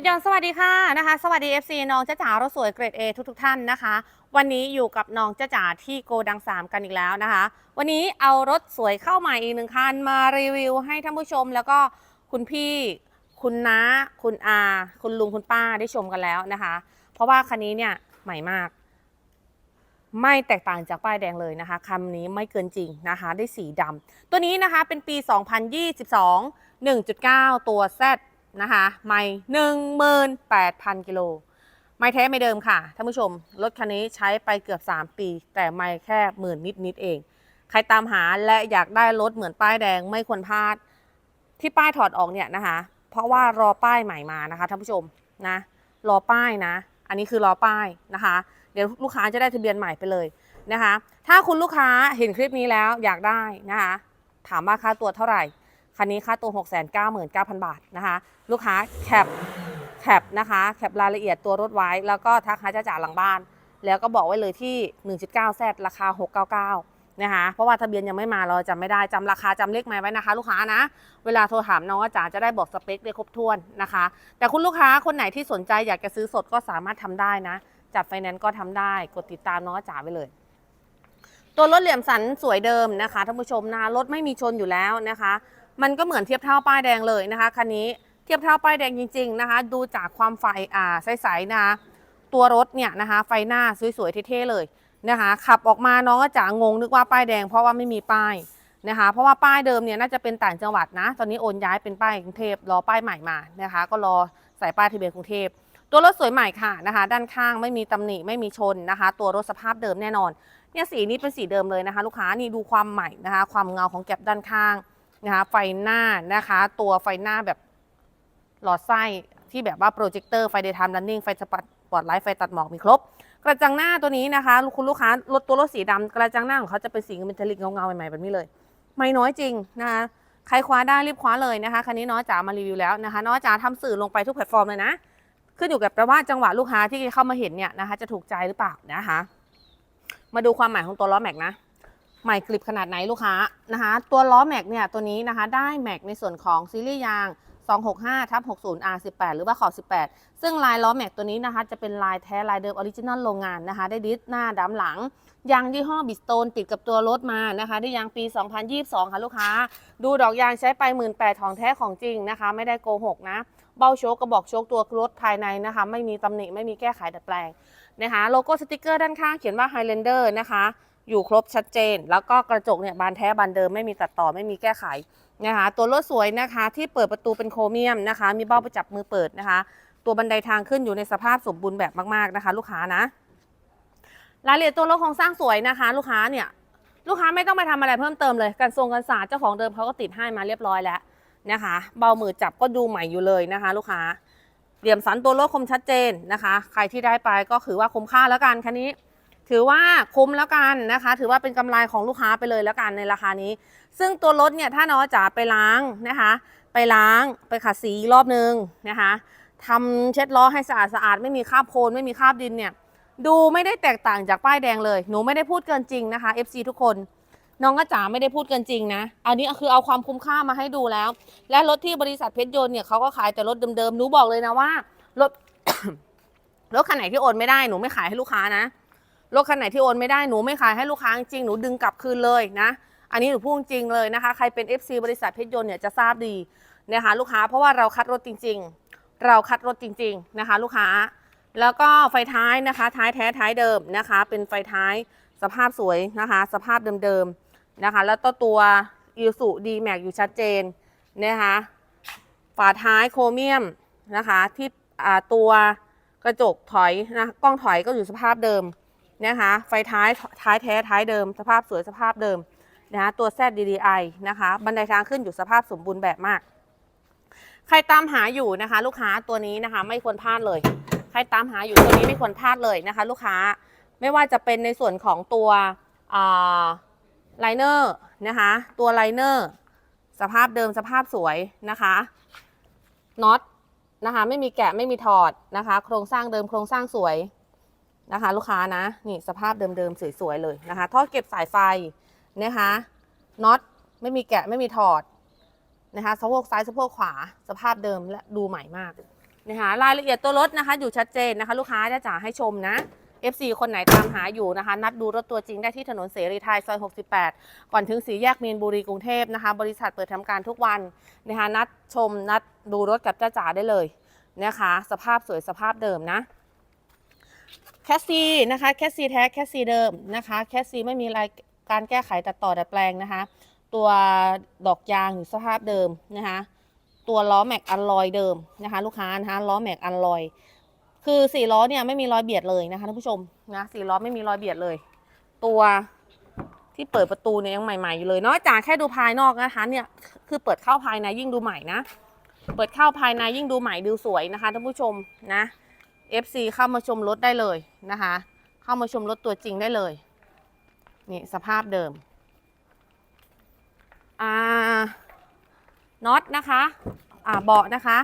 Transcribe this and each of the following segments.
พยอนสวัสดีค่ะนะคะ สวัสดี FC น้องจ้าจ๋ารถสวยเกรด A ทุกทท่านนะคะ วันนี้อยู่กับน้องจ้าจ๋าที่โกดัง 3 กันอีกแล้วนะคะ วันนี้เอารถสวยเข้าใหม่อีกหนึ่งคันมารีวิวให้ท่านผู้ชม แล้วก็คุณพี่ คุณน้า คุณอา คุณลุงคุณป้าได้ชมกันแล้วนะคะ เพราะว่าคันนี้เนี่ยใหม่มาก ไม่แตกต่างจากป้ายแดงเลยนะคะคำนี้ไม่เกินจริงนะคะได้สีดำตัวนี้นะคะเป็นปี 2022 1.9 ตัว Z นะคะไม่18,000กิโลไม่แท้ไม่เดิมค่ะท่านผู้ชม รถคันนี้ใช้ไปเกือบ 3 ปี แต่ไม่แค่หมื่นนิดนิดเอง ใครตามหาและอยากได้รถเหมือนป้ายแดงไม่ควรพลาด ที่ป้ายถอดออกเนี่ยนะคะ เพราะว่ารอป้ายใหม่มานะคะท่านผู้ชมนะ รอป้ายนะ อันนี้คือรอป้ายนะคะ เดี๋ยวลูกค้าจะได้ทะเบียนใหม่ไปเลยนะคะ ถ้าคุณลูกค้าเห็นคลิปนี้แล้วอยากได้นะคะ ถามว่าค่าตัวเท่าไหร่ คันนี้ค่าตัว 699,000 บาทนะคะ ลูกค้าแคปแคปนะคะแคปรายละเอียดตัวรถไว้ แล้วก็ทักหาจ้าจ๋าหลังบ้าน แล้วก็บอกไว้เลยที่ 1.9แซดราคา 699 นะคะ เพราะว่าทะเบียนยังไม่มาเราจำไม่ได้จำราคาจำเลขไม้ไว้นะคะ ลูกค้านะ เวลาโทรถามน้องว่าจ๋าจะได้บอกสเปคได้ครบถ้วนนะคะ แต่คุณลูกค้าคนไหนที่สนใจอยากจะซื้อสดก็สามารถทำได้นะ จัดไฟแนนซ์ก็ทำได้กดติดตามน้องจ๋าไปเลยตัวรถเหลี่ยมสันสวยเดิมนะคะท่านผู้ชมนะรถไม่มีชนอยู่แล้วนะคะ มันก็เหมือนเทียบเท่าป้ายแดงเลยนะคะคันนี้เทียบเท่าป้ายแดงจริง ๆนะคะ ดูจากความไฟอ่าใสๆนะคะตัวรถเนี่ยนะคะไฟหน้าสวยๆเท่ๆเลยนะคะขับออกมาน้องก็จะงงนึกว่าป้ายแดงเพราะว่าไม่มีป้ายนะคะเพราะว่าป้ายเดิมเนี่ยน่าจะเป็นต่างจังหวัดนะ ตอนนี้โอนย้ายเป็นป้ายกรุงเทพรอป้ายใหม่มานะคะ ก็รอใส่ป้ายทะเบียนกรุงเทพตัวรถสวยใหม่ค่ะนะคะ ด้านข้างไม่มีตำหนิไม่มีชนนะคะ ตัวรถสภาพเดิมแน่นอนเนี่ยสีนี้เป็นสีเดิมเลยนะคะ ลูกค้านี่ดูความใหม่นะคะ ความเงาของแก็บด้านข้าง นะคะไฟหน้านะคะ ตัวไฟหน้าแบบหลอดไส้ที่แบบว่าโปรเจคเตอร์ไฟเดย์ไทม์รันนิ่งไฟสปอตปอดไลท์ไฟตัดหมอกมีครบ กระจังหน้าตัวนี้นะคะคุณลูกค้ารถตัวรถสีดำกระจังหน้าของเขาจะเป็นสีเมทัลลิกเงาๆใหม่ๆแบบนี้เลย ไม่น้อยจริงนะคะใครคว้าได้รีบคว้าเลยนะคะคันนี้น้อยจ๋ามารีวิวแล้วนะคะน้อยจ๋าทำสื่อลงไปทุกแพลตฟอร์มเลยนะขึ้นอยู่กับแต่ว่าจังหวะลูกค้าที่เข้ามาเห็นเนี่ยนะคะ จะถูกใจหรือเปล่านะคะ มาดูความหมายของตัวล้อแม็กนะ ใหม่กริบขนาดไหนลูกค้านะคะ ตัวล้อแม็กเนี่ยตัวนี้นะคะได้แม็กในส่วนของซีรีส์ยาง 265ทับ60 R18 หรือว่าขอบ 18 ซึ่งลายล้อแม็กตัวนี้นะคะจะเป็นลายแท้ลายเดิมออริจินอลโรงงานนะคะ ได้ดิสหน้าดำหลัง ยางยี่ห้อบิสโตนติดกับตัวรถมานะคะ ได้ยางปี 2022 ค่ะลูกค้า ดูดอกยางใช้ไป 18,000ของแท้ของจริงนะคะ ไม่ได้โกหกนะ เบ้าโชกกระบอกโชกตัวรถภายในนะคะ ไม่มีตำหนิไม่มีแก้ไขดัดแปลงนะคะ โลโก้สติกเกอร์ด้านข้างเขียนว่า Highlander นะคะ อยู่ครบชัดเจน แล้วก็กระจกเนี่ยบานแท้บานเดิมไม่มีตัดต่อไม่มีแก้ไขนะคะ ตัวรถสวยนะคะที่เปิดประตูเป็นโครเมียมนะคะ มีเบ้าประจับมือเปิดนะคะ ตัวบันไดทางขึ้นอยู่ในสภาพสมบูรณ์แบบมากๆนะคะ ลูกค้านะรายละเอียดตัวรถโครงสร้างสวยนะคะ ลูกค้าเนี่ยลูกค้าไม่ต้องไปทำอะไรเพิ่มเติมเลยกันทรงกันศาสตร์เจ้าของเดิมเขาก็ติดให้มาเรียบร้อยแล้วนะคะ เบามือจับก็ดูใหม่อยู่เลยนะคะ ลูกค้าเหลี่ยมสันตัวรถคมชัดเจนนะคะ ใครที่ได้ไปก็ถือว่าคุ้มค่าแล้วกันคันนี้ ถือว่าคุ้มแล้วกันนะคะ ถือว่าเป็นกำไรของลูกค้าไปเลยแล้วกันในราคานี้ ซึ่งตัวรถเนี่ยถ้าน้องจ๋าไปล้างนะคะ ไปล้างไปขัดสีรอบนึงนะคะทำเช็ดล้อให้สะอาดสะอาดไม่มีคราบโคลนไม่มีคราบดินเนี่ยดูไม่ได้แตกต่างจากป้ายแดงเลย หนูไม่ได้พูดเกินจริงนะคะ FC ทุกคน น้องก็จ๋าไม่ได้พูดเกินจริงนะ อันนี้คือเอาความคุ้มค่ามาให้ดูแล้ว และรถที่บริษัทเพชรยนต์เนี่ยเขาก็ขายแต่รถเดิมๆ หนูบอกเลยนะว่า รถ รถคันไหนที่โอนไม่ได้หนูไม่ขายให้ลูกค้านะ รถคันไหนที่โอนไม่ได้หนูไม่ขายให้ลูกค้าจริงหนูดึงกลับคืนเลยนะ อันนี้หนูพูดจริงเลยนะคะ ใครเป็น FC บริษัทเพชรยนต์เนี่ยจะทราบดีนะคะลูกค้าเพราะว่าเราคัดรถจริง ๆ เราคัดรถจริง ๆนะคะ ลูกค้า แล้วก็ไฟท้ายนะคะ ท้ายแท้ท้ายเดิมนะคะ เป็นไฟท้ายสภาพสวยนะคะ สภาพเดิมๆนะคะ แล้วก็ตัวอิสุดีแม็กอยู่ชัดเจนนะคะฝาท้ายโครเมียมนะคะที่ตัวกระจกถอยนะกล้องถอยก็อยู่สภาพเดิม นะคะ ไฟท้ายท้ายแท้ท้ายเดิม สภาพสวยสภาพเดิมนะคะตัว ZDDI นะคะ บันไดทางขึ้นอยู่สภาพสมบูรณ์แบบมาก ใครตามหาอยู่นะคะ ลูกค้าตัวนี้นะคะ ไม่ควรพลาดเลย ใครตามหาอยู่ตัวนี้ไม่ควรพลาดเลยนะคะ ลูกค้าไม่ว่าจะเป็นในส่วนของตัวไลเนอร์นะคะ ตัวไลเนอร์สภาพเดิมสภาพสวยนะคะน็อตนะคะ ไม่มีแกะไม่มีถอดนะคะ โครงสร้างเดิมโครงสร้างสวย นะคะ ลูกค้านะนี่สภาพเดิมๆสวยๆเลยนะคะท่อเก็บสายไฟนะคะน็อตไม่มีแกะไม่มีถอดนะคะสะโพกซ้ายสะโพกขวาสภาพเดิมและดูใหม่มากนะคะรายละเอียดตัวรถนะคะ อยู่ชัดเจนนะคะ ลูกค้าจะจ๋าให้ชมนะ FC คนไหนตามหาอยู่นะคะ นัดดูรถตัวจริงได้ที่ถนนเสรีไทยซอย 68 ก่อนถึงสีแยกมีนบุรีกรุงเทพนะคะ บริษัทเปิดทำการทุกวันนะคะนัดชมนัดดูรถกับจ้าจ๋าได้เลยนะคะ สภาพสวยสภาพเดิมนะ แคสซีนะคะแคสซีแท้แคสซีเดิมนะคะแคสซีไม่มีรายการแก้ไขตัดต่อดัดแปลงนะคะ ตัวดอกยางอยู่สภาพเดิมนะคะตัวล้อแม็กอันลอยเดิมนะคะลูกค้านะคะล้อแม็กอันลอยคือสี่ล้อเนี่ยไม่มีรอยเบียดเลยนะคะท่านผู้ชมนะสี่ล้อไม่มีรอยเบียดเลย ตัวที่เปิดประตูเนี่ยยังใหม่ๆอยู่เลยนอกจากแค่ดูภายนอกนะคะเนี่ยคือเปิดเข้าภายในยิ่งดูใหม่นะ เปิดเข้าภายในยิ่งดูใหม่ดูสวยนะคะท่านผู้ชมนะ FC เข้ามาชมรถได้เลยนะคะ เข้ามาชมรถตัวจริงได้เลย นี่สภาพเดิม อ่า น็อตนะคะ อ่า เบาะนะคะ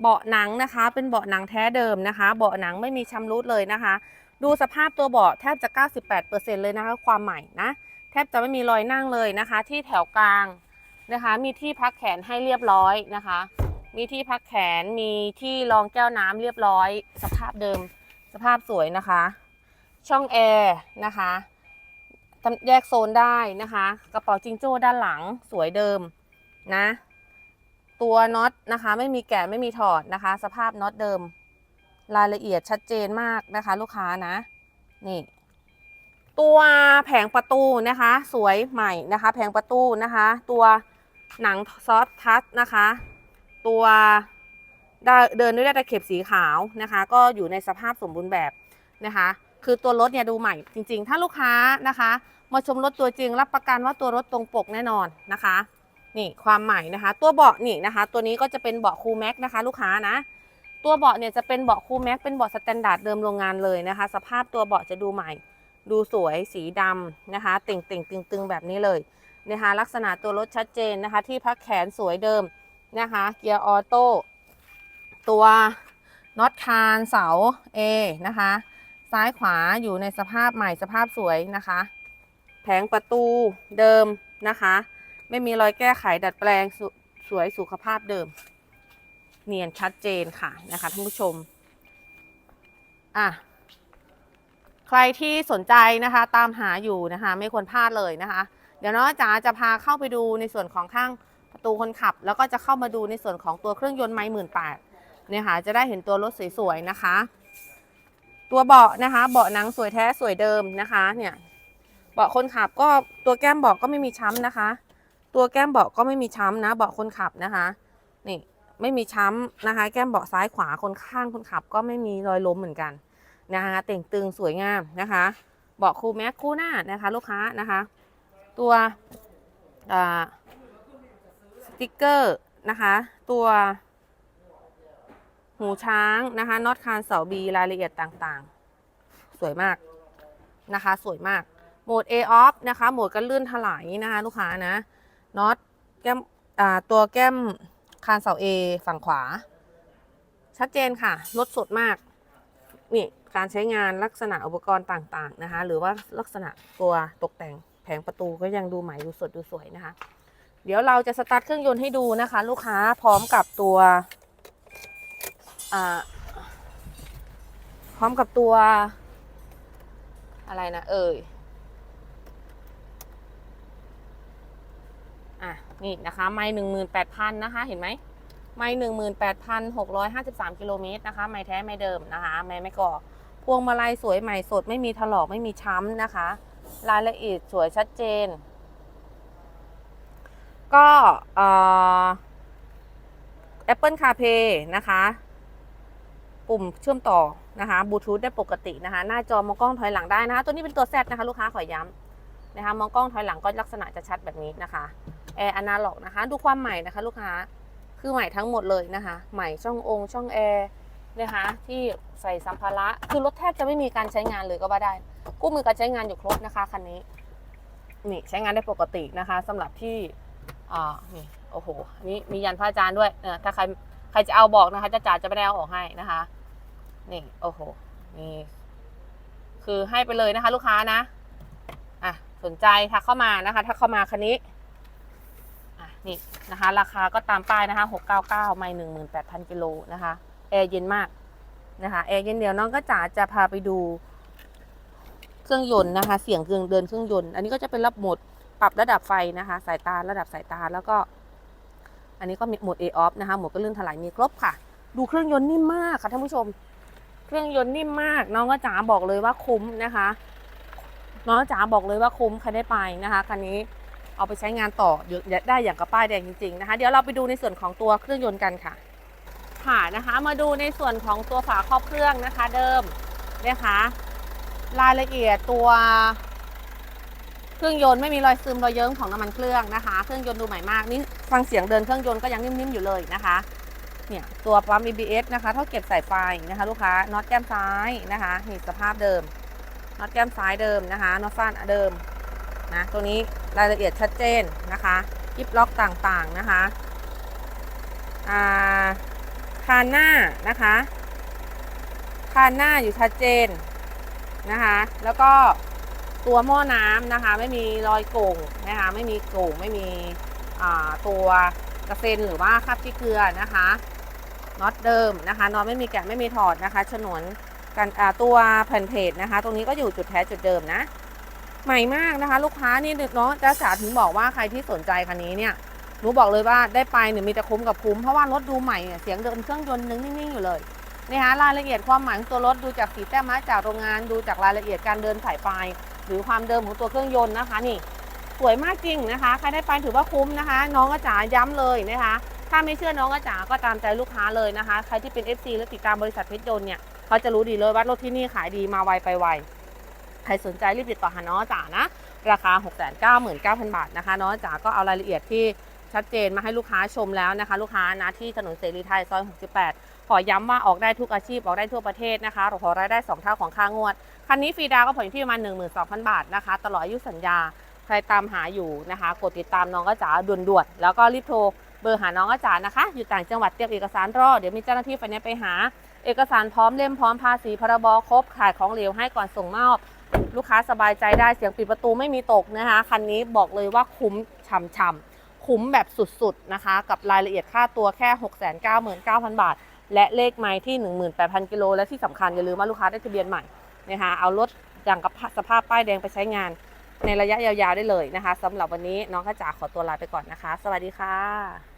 เบาะหนังนะคะ เป็นเบาะหนังแท้เดิมนะคะ เบาะหนังไม่มีชำรุดเลยนะคะ ดูสภาพตัวเบาะแทบจะ 98%เลยนะคะ ความใหม่นะ แทบจะไม่มีรอยนั่งเลยนะคะ ที่แถวกลาง นะคะ มีที่พักแขนให้เรียบร้อยนะคะ มีที่พักแขนมีที่รองแก้วน้ำเรียบร้อย สภาพเดิมสภาพสวยนะคะ ช่องแอร์นะคะแยกโซนได้นะคะ กระเป๋าจิงโจ้ด้านหลังสวยเดิมนะ ตัวน็อตนะคะ ไม่มีแกะไม่มีถอดนะคะ สภาพน็อตเดิม รายละเอียดชัดเจนมากนะคะ ลูกค้านะนี่ตัวแผงประตูนะคะ สวยใหม่นะคะ แผงประตูนะคะ ตัว หนังซอฟทัชนะคะ ตัวดเดินด้วยตะเข็บสีขาวนะคะ ก็อยู่ในสภาพสมบูรณ์แบบนะคะ คือตัวรถเนี่ยดูใหม่จริงๆ ถ้าลูกค้านะคะ มาชมรถตัวจริงรับประกันว่าตัวรถตรงปกแน่นอนนะคะ นี่ความใหม่นะคะ ตัวเบาะนี่นะคะ ตัวนี้ก็จะเป็นเบาะคูลแม็กนะคะ ลูกค้านะตัวเบาะเนี่ยจะเป็นเบาะคูลแม็กเป็นเบาะสแตนดาร์ดเดิมโรงงานเลยนะคะ สภาพตัวเบาะจะดูใหม่ ดูสวยสีดำนะคะเต่งเต่งตึงตึงๆแบบนี้เลย นะคะลักษณะตัวรถชัดเจนนะคะ ที่พักแขนสวยเดิมนะคะ เกียร์ออโต้ตัวน็อตคานเสา A นะคะ ซ้ายขวาอยู่ในสภาพใหม่สภาพสวยนะคะ แผงประตูเดิมนะคะ ไม่มีรอยแก้ไขดัดแปลงสสวยสุขภาพเดิม เนียนชัดเจนค่ะนะคะท่านผู้ชมอะใครที่สนใจนะคะ ตามหาอยู่นะคะ ไม่ควรพลาดเลยนะคะ เดี๋ยวน้องจ๋าจะพาเข้าไปดูในส่วนของข้างประตูคนขับ แล้วก็จะเข้ามาดูในส่วนของตัวเครื่องยนต์ไม้หมื่นแปดเนี่ยค่ะจะได้เห็นตัวรถสวยๆนะคะ ตัวเบาะนะคะ เบาะหนังสวยแท้สวยเดิมนะคะ เนี่ยเบาะคนขับก็ตัวแก้มเบาะก็ไม่มีช้ำนะคะ ตัวแก้มเบาะก็ไม่มีช้ำนะเบาะคนขับนะคะ นี่ไม่มีช้ำนะคะ แก้มเบาะซ้ายขวาคนข้างคนขับ ก็ไม่มีรอยล้มเหมือนกันนะคะเต่งตึงสวยงามนะคะ เบาะคูแม็กคู่หน้านะคะ ลูกค้านะคะ ตัวสติกเกอร์นะคะ ตัวหูช้างนะคะน็อตคานเสาบีรายละเอียดต่างๆ สวยมากนะคะ สวยมากโหมด A off นะคะโหมดกันลื่นถลายนะคะ ลูกค้านะน็อตแก้มตัวแก้มคานเสา A ฝั่งขวา ชัดเจนค่ะรถสดมากนี่การใช้งานลักษณะอุปกรณ์ต่างๆนะคะ หรือว่าลักษณะตัวตกแต่ง แผงประตูก็ยังดูใหม่ดูสดดูสวยนะคะ เดี๋ยวเราจะสตาร์ทเครื่องยนต์ให้ดูนะคะ ลูกค้าพร้อมกับตัวอ่าพร้อมกับตัว อะไรนะ เอ่ยอะนี่นะคะไม่หนึ่งหมื่นแปดพันนะคะ เห็นไหมไม่หนึ่งหมื่นแปดพันหกร้อยห้าสิบสามกิโลเมตรนะคะ ไม่แท้ไม่เดิมนะคะ ไม่ไม่ก่อ พวงมาลัยสวยใหม่สดไม่มีถลอกไม่มีช้ำนะคะ รายละเอียดสวยชัดเจน ก็เอ่อ Apple CarPlay นะคะ ปุ่มเชื่อมต่อนะคะบลูทูธได้ปกตินะคะ หน้าจอมองกล้องถอยหลังได้นะคะ ตัวนี้เป็นตัว Z นะคะลูกค้าขอย้ำนะคะ มองกล้องถอยหลังก็ลักษณะจะชัดแบบนี้นะคะแอร์อนาล็อกนะคะ ดูความใหม่นะคะ ลูกค้า คือใหม่ทั้งหมดเลยนะคะ ใหม่ช่ององค์ช่องแอร์ นะคะที่ใส่สัมภาระคือรถแทบจะไม่มีการใช้งานเลยก็ว่าได้กู้มือการใช้งานอยู่ครบนะคะคันนี้นี่ใช้งานได้ปกตินะคะสำหรับที่อ่านี่โอ้โหนี่มียันพระอาจารย์ด้วยเออถ้าใครใครจะเอาบอกนะคะจะจ่าจะไม่ได้เอาออกให้นะคะนี่โอ้โหนี่คือให้ไปเลยนะคะ ลูกค้านะอะสนใจทักเข้ามานะคะถ้าเข้ามาคันนี้อะนี่นะคะ ราคาก็ตามป้ายนะคะ699ไม่18,000กิโลนะคะ แอร์เย็นมากนะคะแอร์เย็นเดียวน้องก็จ๋าจะพาไปดูเครื่องยนต์นะคะ เสียงเครื่องเดินเครื่องยนต์ อันนี้ก็จะเป็นรับโหมดปรับระดับไฟนะคะ สายตาระดับสายตาแล้วก็ อันนี้ก็มีโหมด A off นะคะโหมดก็เลื่อนถลายมีครบค่ะ ดูเครื่องยนต์นิ่มมากค่ะท่านผู้ชม เครื่องยนต์นิ่มมาก น้องก็จ๋าบอกเลยว่าคุ้มนะคะ น้องจ๋าบอกเลยว่าคุ้มใครได้ไปนะคะคันนี้เอาไปใช้งานต่อได้อย่างกับป้ายแดงจริงๆนะคะ เดี๋ยวเราไปดูในส่วนของตัวเครื่องยนต์กันค่ะ ค่ะนะคะมาดูในส่วนของตัวฝาครอบเครื่องนะคะเดิมนะคะรายละเอียดตัวเครื่องยนต์ไม่มีรอยซึมรอยเยิ้มของน้ำมันเครื่องนะคะเครื่องยนต์ดูใหม่มากนี่ฟังเสียงเดินเครื่องยนต์ก็ยังนิ่มๆอยู่เลยนะคะเนี่ยตัวปั๊ม ABS นะคะเท่าเก็บสายไฟนะคะลูกค้าน็อตแก้มซ้ายนะคะนี่สภาพเดิมน็อตแก้มซ้ายเดิมนะคะน็อตฟ้านเดิมนะตัวนี้รายละเอียดชัดเจนนะคะกิบล็อกต่างๆนะคะอ่า คานหน้านะคะคานหน้าอยู่ชัดเจนนะคะ แล้วก็ตัวหม้อน้ำนะคะ ไม่มีรอยโก่งนะคะไม่มีโก่งไม่มีตัวกระเซ็นหรือว่าคราบที่เกลือนะคะน็อตเดิมนะคะน็อตไม่มีแกะไม่มีถอดนะคะฉนวนกันตัวแผ่นเพจนะคะ ตรงนี้ก็อยู่จุดแท้จุดเดิมนะ ใหม่มากนะคะ ลูกค้านี่เนาะจ้าจ๋าถึงบอกว่าใครที่สนใจคันนี้เนี่ย หนูบอกเลยว่าได้ไปเนี่ยมีแต่คุ้มกับคุ้ม เพราะว่ารถดูใหม่เนี่ยเสียงเดินเครื่องยนต์นึงนิ่งๆอยู่เลยนะคะรายละเอียดความหมายของตัวรถดูจากสีแต้มมาจากโรงงานดูจากรายละเอียดการเดินสายไฟหรือความเดิมของตัวเครื่องยนต์นะคะนี่สวยมากจริงนะคะ ใครได้ไปถือว่าคุ้มนะคะ น้องก็จ๋าย้ำเลยนะคะ ถ้าไม่เชื่อน้องก็จ๋าก็ตามใจลูกค้าเลยนะคะ ใครที่เป็น FC และติดตามบริษัทเพชรยนต์เนี่ยเขาจะรู้ดีเลยว่ารถที่นี่ขายดีมาไวไปไวใครสนใจรีบติดต่อหาน้องจ๋านะ ราคา 699,000 บาทนะคะ น้องจ๋าก็เอารายละเอียดที่ ชัดเจนมาให้ลูกค้าชมแล้วนะคะ ลูกค้านะที่ถนนเสรีไทยซอย 68 ขอย้ำว่าออกได้ทุกอาชีพออกได้ทั่วประเทศนะคะเราขอรายได้ 2 เท่าของค่างวด คันนี้ฟรีดาวก็ผ่อนอยู่ที่ประมาณ 12,000 บาทนะคะ ตลอดอายุสัญญาใครตามหาอยู่นะคะ กดติดตามน้องก็จ๋าด่วนๆแล้วก็รีบโทรเบอร์หาน้องก็จ๋านะคะ อยู่ต่างจังหวัดเตรียมเอกสารรอเดี๋ยวมีเจ้าหน้าที่ไฟแนนซ์ไปหา เอกสารพร้อมเล่มพร้อมภาษีพรบครบขายของเหลวให้ก่อนส่งมอบลูกค้าสบายใจได้เสียงปิดประตูไม่มีตกนะคะ คันนี้บอกเลยว่าคุ้มช่ำๆ คุ้มแบบสุดๆนะคะ กับรายละเอียดค่าตัวแค่ 699,000 บาท และเลขไม้ที่ 18,000 กิโลและที่สำคัญอย่าลืมว่าลูกค้าได้ทะเบียนใหม่นะคะเอารถอย่างกับสภาพป้ายแดงไปใช้งาน ในระยะยาวๆได้เลยนะคะสำหรับวันนี้น้องข้าจ๋าขอตัวลาไปก่อนนะคะ สวัสดีค่ะ